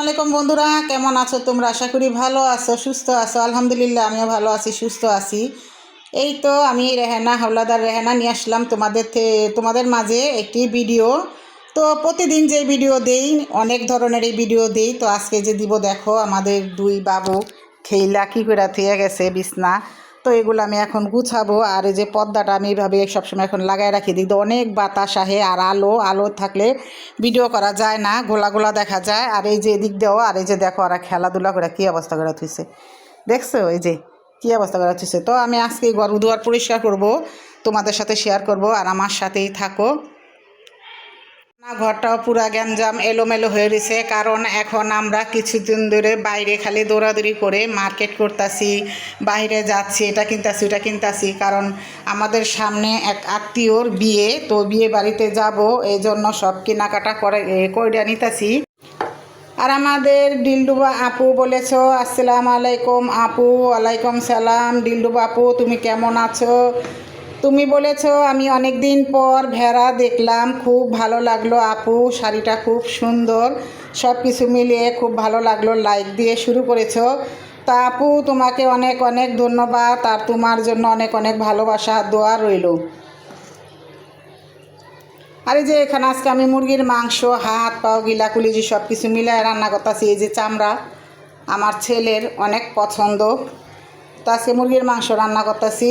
আলাইকুম বন্ধুরা, কেমন আছো তোমরা? আশা করি ভালো আছো, সুস্থ আছো। আলহামদুলিল্লাহ, আমিও ভালো আছি, সুস্থ আছি। এই তো আমি রেহানা, হাওলাদার রেহানা নিয়ে আসলাম তোমাদের তোমাদের মাঝে একটি ভিডিও। তো প্রতিদিন যে ভিডিও দেই, অনেক ধরনের এই ভিডিও দেই। তো আজকে যে দিব দেখো, আমাদের দুই বাবু খেইলা কী করে থিয়ে গেছে বিছনা। তো এগুলো আমি এখন গুছাবো। আর এই যে পর্দাটা আমি এইভাবে সবসময় এখন লাগাই রাখি। দিই অনেক বাতাস আহে আর আলো আলো থাকলে ভিডিও করা যায় না গোলা গোলা দেখা যায়। আর এই যে এদিক দিয়েও, আর এই যে দেখো ওরা খেলাধুলা করে কী অবস্থা করে থুইছে দেখছ এই যে কী অবস্থা করে থুইছে তো আমি আজকে ঘর দুয়ার পরিষ্কার করব, তোমাদের সাথে শেয়ার করব, আর আমার সাথেই থাকো। ঘরটাও পুরা গ্যাঞ্জাম এলোমেলো হয়ে রয়েছে। কারণ এখন আমরা কিছুদিন ধরে বাইরে খালি দৌড়াদৌড়ি করে মার্কেট করতেছি বাইরে যাচ্ছি এটা কিনতাছি ওটা কিনতাছি। কারণ আমাদের সামনে এক আত্মীয়র বিয়ে তো বিয়ে বাড়িতে যাব এই জন্য সব কেনাকাটা করে এ, কইরা নিতাছি। আর আমাদের ডিলডুবা আপু বলেছ আসসালামু আলাইকুম আপু ওয়ালাইকুম সালাম। ডিলডুবা আপু তুমি কেমন আছো? তুমি বলেছ, আমি অনেক দিন পর ভেড়া দেখলাম, খুব ভালো লাগল আপু, শাড়িটা খুব সুন্দর সব কিছু মিলিয়ে খুব ভালো লাগল লাইক দিয়ে শুরু করেছ। তা আপু, তোমাকে অনেক অনেক ধন্যবাদ, আর তোমার জন্য অনেক অনেক ভালোবাসা, দোয়া রইল। আর যে, এখানে আজকে আমি মুরগির মাংস, হাত, পাও, গিলা, কুলিজি সব কিছু মিলায় রান্না করতেছি, এই যে চামড়া, আমার ছেলের অনেক পছন্দ। তো আজকে মুরগির মাংস রান্না করতেছি।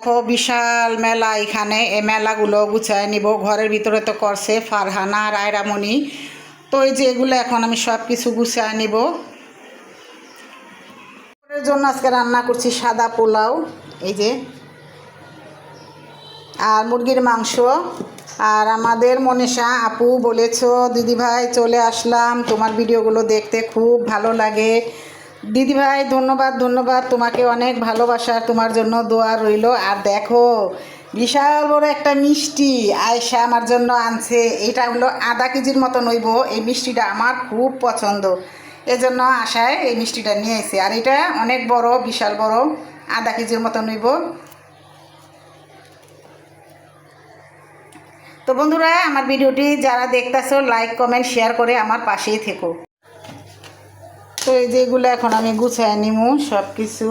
দেখো, বিশাল মেলা এখানে। এই মেলাগুলো গুছায় নিব। ঘরের ভিতরে তো করছে ফারহানা আর আয়রামণি। তো এই যে এগুলো এখন আমি সব কিছু গুছায় নিব। জন্য আজকে রান্না করছি সাদা পোলাও, এই যে। আর মুরগির মাংস। আর আমাদের মনীষা, আপু বলেছ, দিদিভাই, চলে আসলাম। তোমার ভিডিওগুলো দেখতে খুব ভালো লাগে। দিদিভাই ধন্যবাদ ধন্যবাদ। তোমাকে অনেক ভালোবাসা, তোমার জন্য দোয়া রইল। আর দেখো, বিশাল বড় একটা মিষ্টি আয়সা আমার জন্য আনছে। এটা হলো আধা কেজির মতো নইব এই মিষ্টিটা আমার খুব পছন্দ। এজন্য আশায় এই মিষ্টিটা নিয়ে এসে আর এটা অনেক বড়, বিশাল বড়, আধা কেজির মতো নইব তো বন্ধুরা, আমার ভিডিওটি যারা দেখতেছো লাইক কমেন্ট শেয়ার করে আমার পাশেই থেকো। তো এই যে এগুলো এখন আমি গুছায় নিমু সব কিছু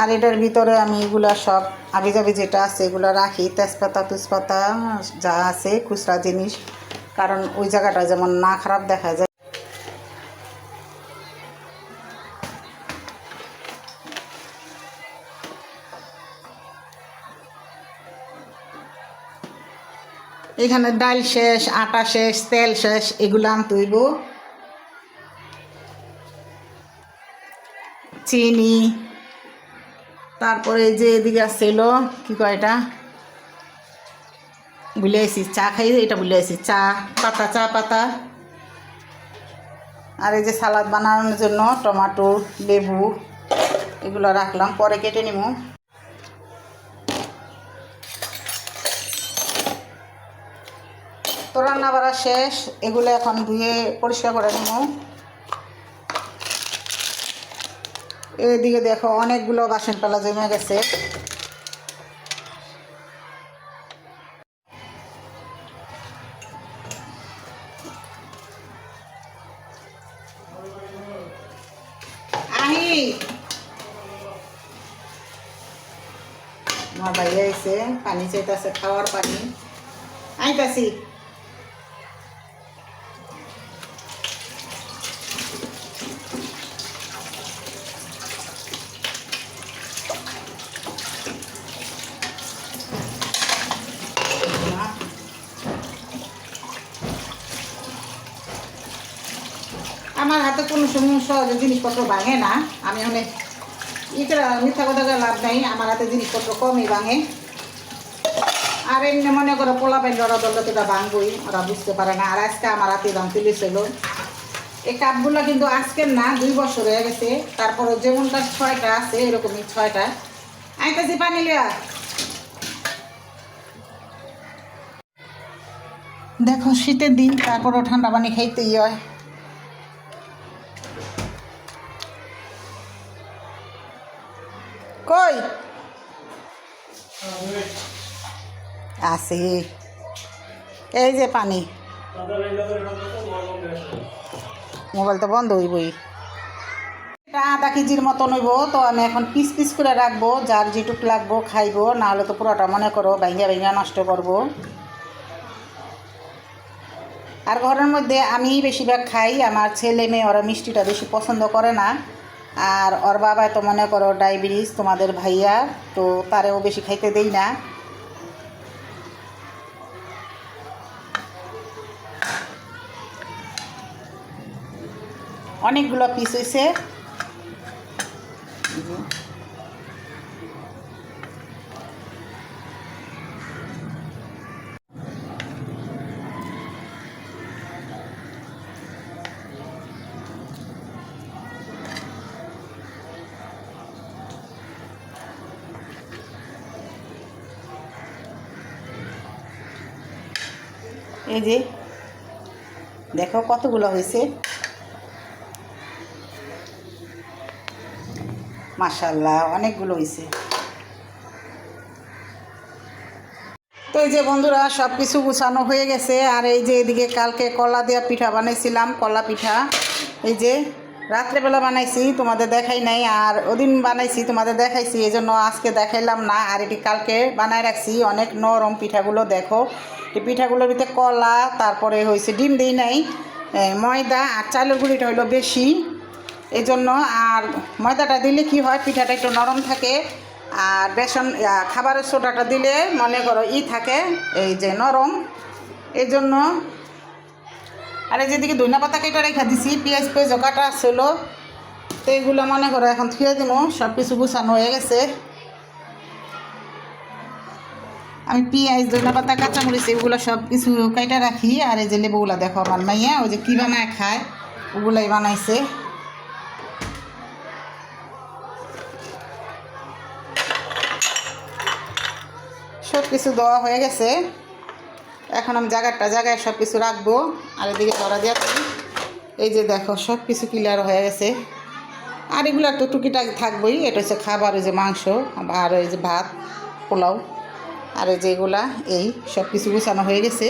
আর এটার ভিতরে আমি এগুলা সব আবিজাবি যেটা আছে এগুলো রাখি, তেজপাতা তেজপাতা, যা আছে, খুচরা জিনিস। কারণ ওই জায়গাটা যেমন না খারাপ দেখা যায়। এখানে ডাল শেষ, আটা শেষ, তেল শেষ, এগুলো আনতে হইব। চিনি। তারপরে যে এদিকে আসছিল, কী কয় এটা? ভুলে আসি চা খাই, এটা ভুলে আসি চা, পাতা চা, পাতা। আর এই যে সালাদ বানানোর জন্য টমাটো, লেবু, এগুলো রাখলাম, পরে কেটে নিব। তো রান্না বাড়া শেষ, এগুলো এখন ধুয়ে পরিষ্কার করে নেব। এদিকে দেখো অনেকগুলো বাসন পালা জমে গেছে। আহি। আমার ভাইয়া আইছে, পানি চাইতেছে, খাওয়ার পানি। আইতাছি। আমার হাতে কোনো সময় সহজে জিনিসপত্র ভাঙে না। আমি অনেক ইকরা মিথ্যা কথা লাভ নাই, আমার হাতে জিনিসপত্র কমই ভাঙে। আর এমনি মনে করো পোলা পাইলে ওরা দলটা তো ভাঙবই, ওরা বুঝতে পারে না। আর আজকে আমার হাতে ভাঙতে ছিল এই কাপগুলো কিন্তু আজকের না, দুই বছর হয়ে গেছে। তারপরে যেমনটা ছয়টা আছে, এরকমই ছয়টা। আইতাছি পানি লিয়া দেখো, শীতের দিন, তারপরও ঠান্ডা পানি খাইতেই হয়। আছে। এই যে পানি। মোবাইল তো বন্ধ হইবই। এটা আধা কেজির মতন হইব, তো আমি এখন পিস পিস করে রাখব, যার যেটুক লাগবো খাইবো, নাহলে তো পুরোটা মনে করো ভাঙ্গা ভাঙ্গা নষ্ট করব। আর ঘরের মধ্যে আমি বেশিরভাগ খাই, আমার ছেলে মেয়ে, ওরা মিষ্টিটা বেশি পছন্দ করে না। আর ওর বাবা তো মনে করো ডায়াবেটিস, তোমাদের ভাইয়া, তো তারেও বেশি খাইতে দেই না। অনেকগুলো পিস হয়েছে এই যে দেখো কতগুলো হয়েছে মাশাল্লাহ অনেকগুলো হয়েছে তো এই যে বন্ধুরা সব কিছু গুছানো হয়ে গেছে, আর এই যে এদিকে কালকে কলা দেওয়া পিঠা বানাইছিলাম, কলা পিঠা। এই যে রাত্রেবেলা বানাইছি, তোমাদের দেখাই নাই, আর ওদিন বানাইছি, তোমাদের দেখাইছি এই জন্য আজকে দেখাইলাম না, আর এটি কালকে বানায় রাখছি, অনেক নরম পিঠাগুলো দেখো। এই পিঠাগুলোর ভিতরে কলা, তারপরে হয়েছে ডিম দিই নাই ময়দা, আর চালের গুঁড়িটা হলো বেশি। এই জন্য আর ময়দাটা দিলে কি হয়, পিঠাটা একটু নরম থাকে আর বেসন খাবারের সোডাটা দিলে মনে করো ই থাকে, এই যে নরম। এই জন্য আর এই যেদিকে ধনিয়া পাতা কেটে রেখা দিছি, পেঁয়াজ পেঁয়াজও কাটা ছিল, তো এইগুলো মনে করো এখন থুয়ে দিব সব কিছু গুছানো হয়ে গেছে। আমি পেঁয়াজ ধনিয়া পাতা, কাঁচামরিচ এগুলো সব কিছু কেটে রাখি, আর এই যে লেবুগুলো দেখো আমার মাইয়া, ওই যে কী বানায় খায়, ওগুলাই বানাইছে। সব কিছু দেওয়া হয়ে গেছে। এখন আমি জায়গাটা, জায়গায় সব কিছু রাখব। আর এদিকে ধরা দিয়ে এই যে দেখো সব কিছু ক্লিয়ার হয়ে গেছে। আর এগুলো তো টুকিটাক থাকবোই। এটা হচ্ছে খাবার ওই যে মাংস, আর ওই যে ভাত, পোলাও। আর এই যে এগুলা, এই সব কিছু গুছানো হয়ে গেছে।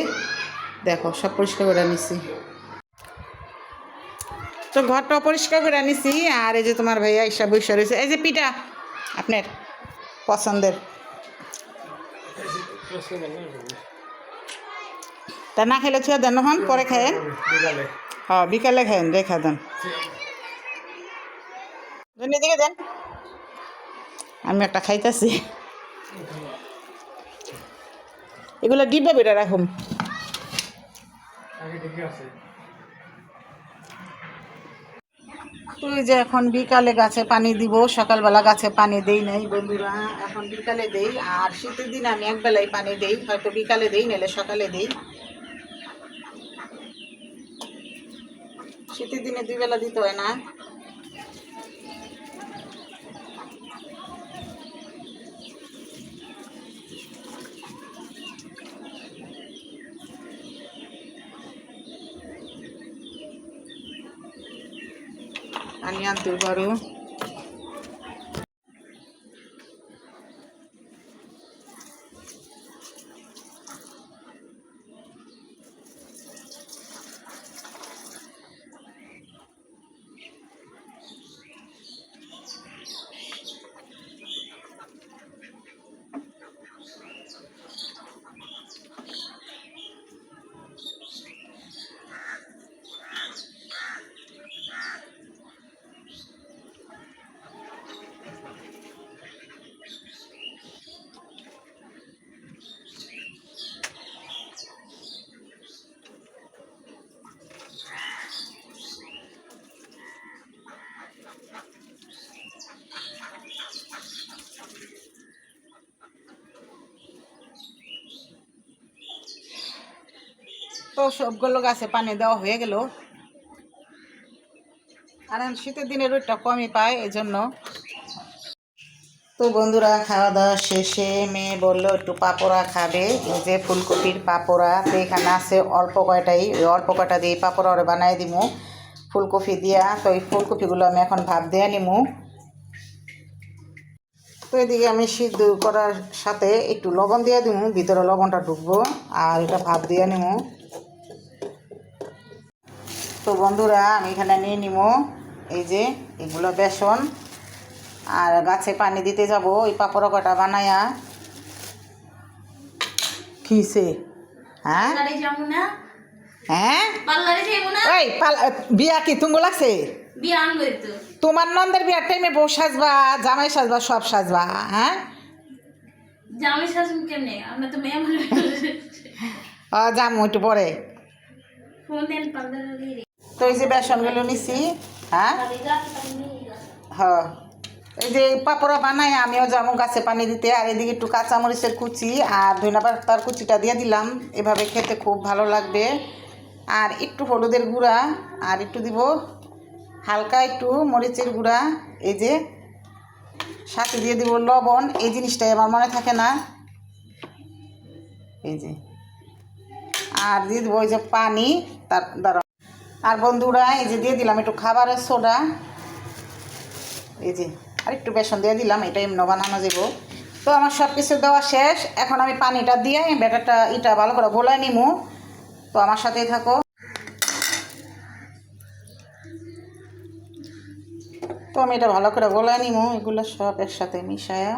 দেখো, সব পরিষ্কার করে নিছি। তো ঘরটা পরিষ্কার করে নিছি। আর এই যে তোমার ভাইয়া এইসব বৈশা রয়েছে। এই যে পিঠা, আপনার পছন্দের। তা না খেলে ছুঁয়া দেন হন পরে খায়েন হ্যাঁ বিকালে খায়েন রেখা দেন দুনি দিকে দেন আমি একটা খাইতেছি। এগুলো ডিব্বা বেটা রাখুন আছে। তো এই যে এখন বিকালে গাছে পানি দিব, সকালবেলা গাছে পানি দেই নাই বন্ধুরা, এখন বিকালে দেই, আর শীতের দিন আমি একবেলাই পানি দেই, হয়তো বিকালে দেই, নাহলে সকালে দেই। শীতের দিনে দুই বেলা দিতে হয় না। পানি আনতে পারো তো সবগুলো গাছে পানি দেওয়া হয়ে গেল। আর শীতের দিনে রোদটা কমই পায় এই জন্য তো বন্ধুরা খাওয়া দাওয়া শেষে মেয়ে বলল, একটু পাপোড়া খাবে। যে ফুলকপির পাপোড়া, তো এখানে আছে অল্প কয়টাই, ওই অল্প কয়টা দিয়ে পাপোড়া ওরে বানাই দিমু। ফুলকপি দিয়া, তো এই ফুলকপিগুলো আমি এখন ভাব দিয়ে নিমু। তো এদিকে আমি সিদ্ধ করার সাথে একটু লবণ দিয়ে দিব ভিতরে লবণটা ঢুকবো, আর এটা ভাব দিয়ে নিব তো বন্ধুরা আমি এখানে নিয়ে নিব এই যে এগুলো বেসন। আর গাছে পানি দিতে যাব ওই পাপড় কটা বানায়া। কিসে? হ্যাঁ? হ্যাঁ? ওই বিয়া কি তুঙ্গ লাগছে? তোমার নন্দের বিয়ার টাইমে বউ সাজবা জামাই সাজবা সব সাজবা হ্যাঁ? জামাই শাসন কেমনে? আমরা তো মেয়ে মানুষ। ও যাম একটু পরে। ফোন দেন পার্লারে তো এই যে বেসনগুলো নিছি হ্যাঁ? হ্যাঁ। এই যে পাপড়া বানাই, আমিও যাব গাছে পানি দিতে। আর এদিকে একটু কাঁচামরিচের কুচি আর ধইনা পাতার কুচিটা দিয়ে দিলাম। এভাবে খেতে খুব ভালো লাগবে। আর একটু হলুদের গুঁড়া, আর একটু দিব হালকা একটু মরিচের গুঁড়া। এই যে সাথে দিয়ে দিব লবণ। এই জিনিসটাই আমার মনে থাকে না। এই যে। আর দিয়ে দেবো ওই যে পানি। তার দ্বারা আর বন্ধুরা, এই যে দিয়ে দিলাম একটু খাবারের সোডা। এই যে আর একটু বেসন দিয়ে দিলাম, এটা এমনি বানানো যাব। তো আমার সব কিছু দেওয়া শেষ। এখন আমি পানিটা দিয়ে ব্যাটারটা ইটা ভালো করে গোলায় নিমু। তো আমার সাথেই থাকো। তো আমি এটা ভালো করে গোলায় নিমু, এগুলো সব একসাথে মিশায়া।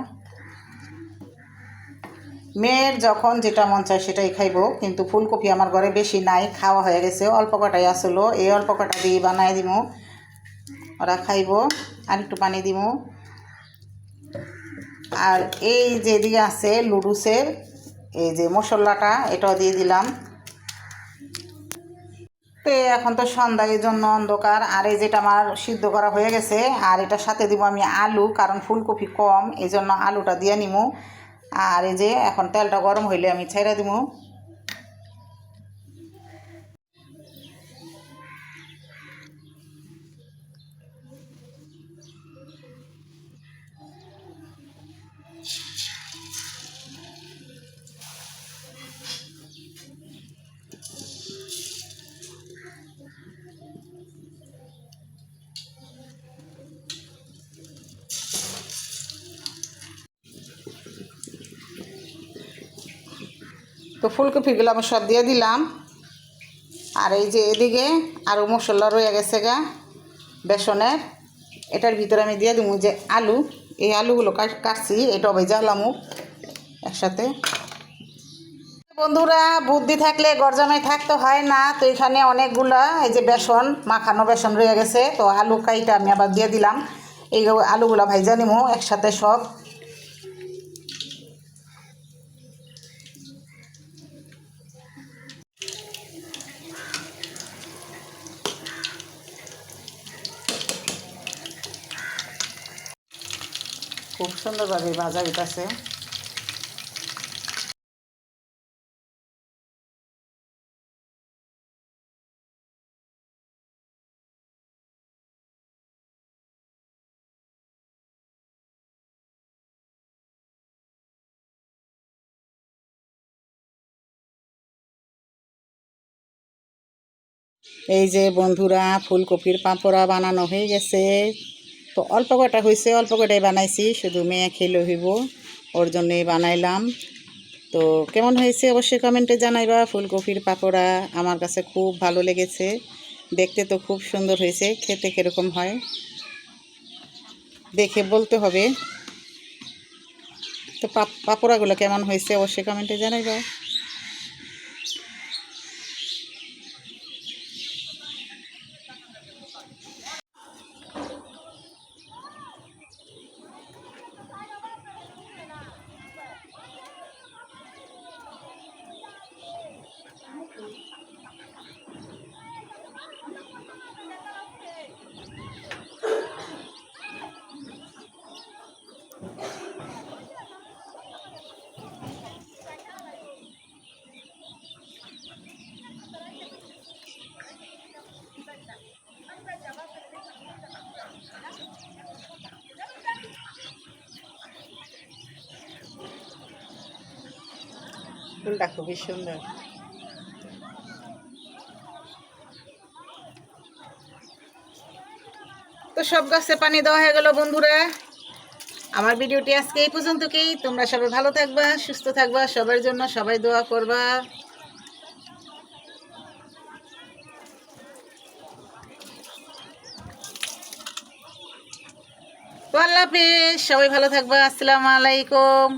মেয়ের যখন যেটা মন চায় সেটাই খাইবো, কিন্তু ফুলকপি আমার ঘরে বেশি নাই, খাওয়া হয়ে গেছে, অল্প কটাই আসলো, এই অল্প কটা দিয়ে বানাই দিব ওরা খাইব, আর একটু পানি দিব আর এই যে দিয়ে আছে লুডুসের, এই যে মশলাটা, এটাও দিয়ে দিলাম। তো এখন তো সন্ধ্যা জন্য অন্ধকার, আর এই যেটা আমার সিদ্ধ করা হয়ে গেছে, আর এটার সাথে দিব আমি আলু, কারণ ফুলকপি কম, এই জন্য আলুটা দিয়ে নিমু। আর এই যে এখন তেলটা গরম হইলে আমি ছেড়ে দিব তো ফুলকপিগুলো আমি সব দিয়ে দিলাম। আর এই যে এদিকে আরও মশলা রয়ে গেছে গা, বেসনের। এটার ভিতরে আমি দিয়ে দিব যে আলু। এই আলুগুলো কাট- কাটছি এটা ভেজালামু একসাথে। বন্ধুরা, বুদ্ধি থাকলে গরজামাই থাকতে হয় না। তো এখানে অনেকগুলা, এই যে বেসন, মাখানো বেসন রয়ে গেছে। তো আলু কাইটা আমি আবার দিয়ে দিলাম। এই আলুগুলা ভাইজা নিমু একসাথে সব খুব সুন্দরভাবে ভাজা হইতাছে। এই যে বন্ধুরা ফুলকপির পাঁপড়া বানানো হয়ে গেছে। তো অল্প কটা হয়েছে অল্প কটাই বানাইছি, শুধু মেয়ে খেলে হইব, ওর জন্যই বানাইলাম। তো কেমন হয়েছে অবশ্যই কমেন্টে জানাইবা, ফুলকপির পাকোড়া আমার কাছে খুব ভালো লেগেছে, দেখতে তো খুব সুন্দর হয়েছে, খেতে কীরকম হয়? দেখে বলতে হবে। তো পাপ- পাঁপড়াগুলো কেমন হয়েছে অবশ্যই কমেন্টে জানাইবা। ফুলটা খুবই সুন্দর। তো সব গাছে পানি দেওয়া হয়ে গেল বন্ধুরা। আমার ভিডিওটি আজকে এই পর্যন্তকেই। তোমরা সবাই ভালো থাকবা, সুস্থ থাকবা, সবার জন্য সবাই দোয়া করবা। তো আল্লাহ সবাই ভালো থাকবা। আসসালামু আলাইকুম।